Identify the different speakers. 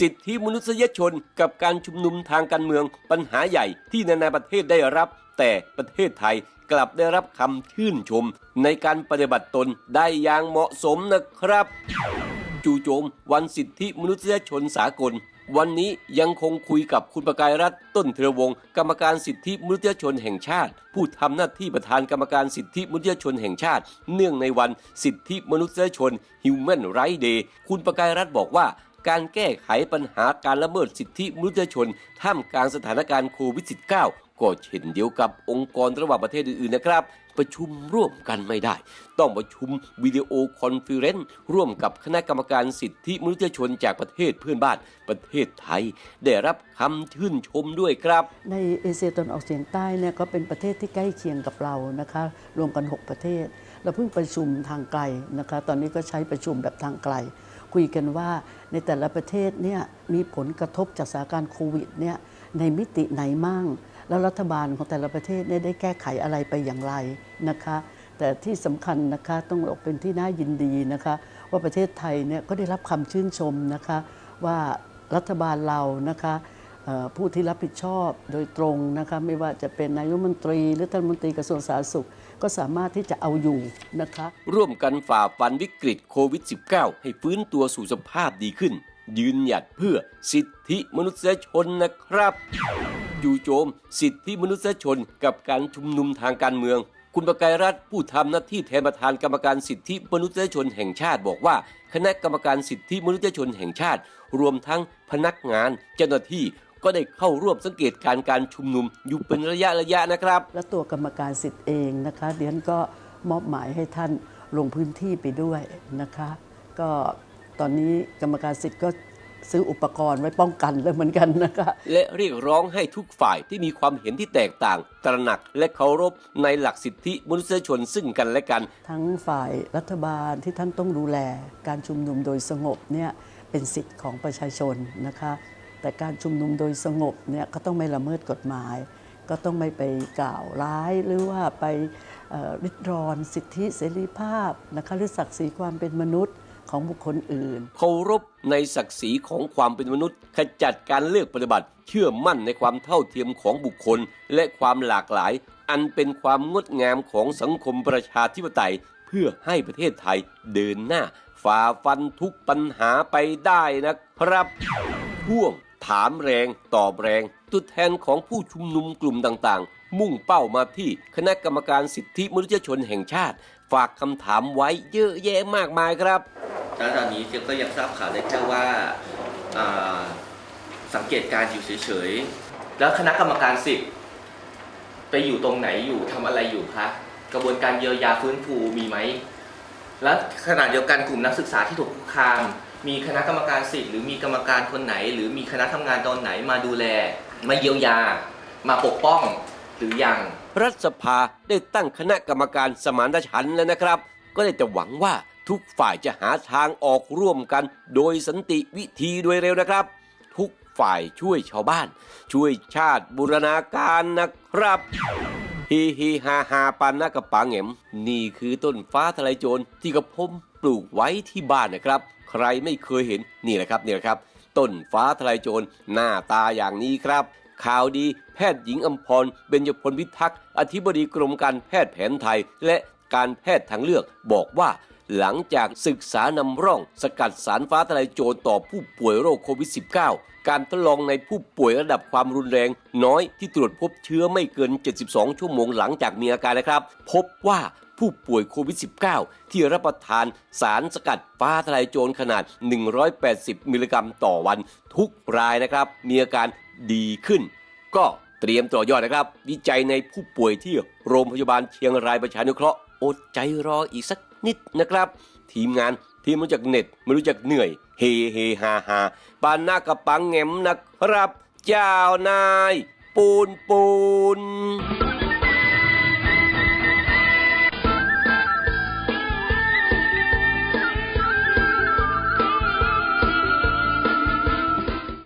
Speaker 1: สิทธิมนุษยชนกับการชุมนุมทางการเมืองปัญหาใหญ่ที่นานาประเทศได้รับ แต่ประเทศไทยกลับได้รับคำชื่นชม ในการปฏิบัติตนได้อย่างเหมาะสมนะครับ จู่โจมวันสิทธิมนุษยชนสากล วันนี้ยังคงคุยกับคุณประกายรัฐต้นเทรวงศ์กรรมการสิทธิมนุษยชนแห่งชาติ ผู้ทำหน้าที่ประธานกรรมการสิทธิมนุษยชนแห่งชาติ เนื่องในวันสิทธิมนุษยชน Human Rights Day คุณประกายรัฐบอกว่า การแก้ไขปัญหาการละเมิดสิทธิมนุษยชน ท่ามกลางสถานการณ์โควิด -19 ก็เช่นเดียวกับองค์กรระหว่างประเทศอื่นๆนะครับ ประชุมร่วมกันไม่ได้ ต้องประชุมวิดีโอคอนเฟอเรนซ์ร่วมกับคณะกรรมการสิทธิมนุษยชนจากประเทศเพื่อนบ้านประเทศไทย ได้รับคำชื่นชมด้วยครับ
Speaker 2: ในเอเชียตะวันออกเฉียงใต้เนี่ยก็เป็นประเทศที่ใกล้เคียงกับเรานะคะรวมกัน 6 ประเทศ เราเพิ่งประชุมทางไกลนะคะ ตอนนี้ก็ใช้ประชุมแบบทางไกล คุยกันว่าในแต่ละประเทศเนี่ยมีผลกระทบจากสถานการณ์โควิดเนี่ยในมิติไหนมั่ง แล้วรัฐบาลของแต่ละประเทศเนี่ยได้แก้ไขอะไรไปอย่างไรนะคะ แต่ที่สำคัญนะคะต้องบอกเป็นที่น่ายินดีนะคะ ว่าประเทศไทยเนี่ยก็ได้รับคำชื่นชมนะคะว่ารัฐบาลเรานะคะ ผู้ที่รับผิดชอบโดยตรงนะคะไม่ว่าจะเป็นนายกมนตรี หรือท่านมนตรีกระทรวงสาธารณสุข ก็สามารถที่จะเอาอยู่นะคะ
Speaker 1: ร่วมกันฝ่าฟันวิกฤตโควิด -19 ให้ฟื้นตัวสู่สภาพดีขึ้น ยืนหยัดเพื่อสิทธิมนุษยชนนะครับอยู่โจม สิทธิมนุษยชนกับการชุมนุมทางการเมือง คุณประกายรัฐผู้ทำหน้าที่แทนประธานกรรมการสิทธิมนุษยชนแห่งชาติบอกว่า คณะกรรมการสิทธิมนุษยชนแห่งชาติ รวมทั้งพนักงานเจ้าหน้าที่ ก็ได้เข้าร่วมสังเกตการณ์การชุมนุมอยู่เป็นระยะระยะๆนะครับ
Speaker 2: และตัวกรรมการสิทธิ์เองนะคะเดียนก็มอบหมายให้ท่านลงพื้นที่ไปด้วยนะคะ ก็ตอนนี้กรรมการสิทธิ์ก็ซื้ออุปกรณ์ไว้ป้องกันแล้วเหมือนกันนะคะ
Speaker 1: และเรียกร้องให้ทุกฝ่ายที่มีความเห็นที่แตกต่าง ตระหนักและเคารพในหลักสิทธิมนุษยชนซึ่งกันและกัน
Speaker 2: ทั้งฝ่ายรัฐบาลที่ท่านต้องดูแล การชุมนุมโดยสงบเนี่ยเป็นสิทธิ์ของประชาชนนะคะ แต่การชุมนุมโดยสงบเนี่ยก็ต้องไม่ละเมิดกฎหมาย ก็ต้องไม่ไปกล่าวร้ายหรือว่าไปริดรอนสิทธิเสรีภาพนะคะหรือศักดิ์ศรีความเป็นมนุษย์ของบุคคลอื่น
Speaker 1: เคารพในศักดิ์ศรีของความเป็นมนุษย์ ขจัดการเลือกปฏิบัติ เชื่อมั่นในความเท่าเทียมของบุคคล และความหลากหลาย อันเป็นความงดงามของสังคมประชาธิปไตย เพื่อให้ประเทศไทยเดินหน้า ฝ่าฟันทุกปัญหาไปได้นะครับพ่วง ถามแรงตอบแรง ตัวแทนของผู้ชุมนุมกลุ่มต่างๆ มุ่งเป้ามาที่คณะกรรมการสิทธิมนุษยชนแห่งชาติ ฝากคำถามไว้เยอะแยะมากมายครับ
Speaker 3: แล้วตอนนี้เจก็ยังทราบข่าวได้แค่ว่าสังเกตการณ์อยู่เฉยๆ แล้วคณะกรรมการสิทธิ์ไปอยู่ตรงไหนอยู่ทำอะไรอยู่คะกระบวนการเยียวยาฟื้นฟูมีไหมและขณะเดียวกันกลุ่มนักศึกษาที่ถูกคุกคาม มีคณะกรรมการสิทธิ์หรือมีกรรมการคนไหน หรือมีคณะทำงานตอนไหนมาดูแล มาเยียวยา มาปกป้องหรือยัง
Speaker 1: รัฐสภาได้ตั้งคณะกรรมการสมานฉันท์แล้วนะครับ ก็ได้จะหวังว่าทุกฝ่ายจะหาทางออกร่วมกัน โดยสันติวิธีโดยเร็วนะครับ ทุกฝ่ายช่วยชาวบ้าน ช่วยชาติบูรณาการนะครับ ฮีฮีฮาฮาปานนากระปังเหมนี่คือต้นฟ้าทลายโจรที่กระผมปลูกไว้ที่บ้านนะครับ ใครไม่เคยเห็นนี่แหละครับนี่แหละครับ ต้นฟ้าทลายโจรหน้าตาอย่างนี้ครับ ข่าวดีแพทย์หญิงอมพรเบญจพลวิทักษ์อธิบดีกรมการแพทย์แผนไทย และการแพทย์ทางเลือกบอกว่า หลังจากศึกษานำร่อง สกัดสารฟ้าทลายโจรต่อผู้ป่วยโรคโควิด -19 การทดลองในผู้ป่วยระดับความรุนแรง น้อยที่ตรวจพบเชื้อไม่เกิน 72 ชั่วโมงหลังจากมีอาการนะครับ พบว่าผู้ป่วยโควิด -19 ที่รับประทานสารสกัดฟ้าทลายโจรขนาด 180 มิลลิกรัมต่อวันทุกรายนะครับ มีอาการดีขึ้น ก็เตรียมต่อยอดนะครับ วิจัยในผู้ป่วยที่โรงพยาบาลเชียงรายประชานุเคราะห์อดใจรออีกสัก นิดนะครับ ทีมงานที่ไม่รู้จักเน็ตไม่รู้จักเหนื่อย เฮเฮฮาฮาปานหน้ากระปังแงมนะครับ เจ้านาย ปูนปูน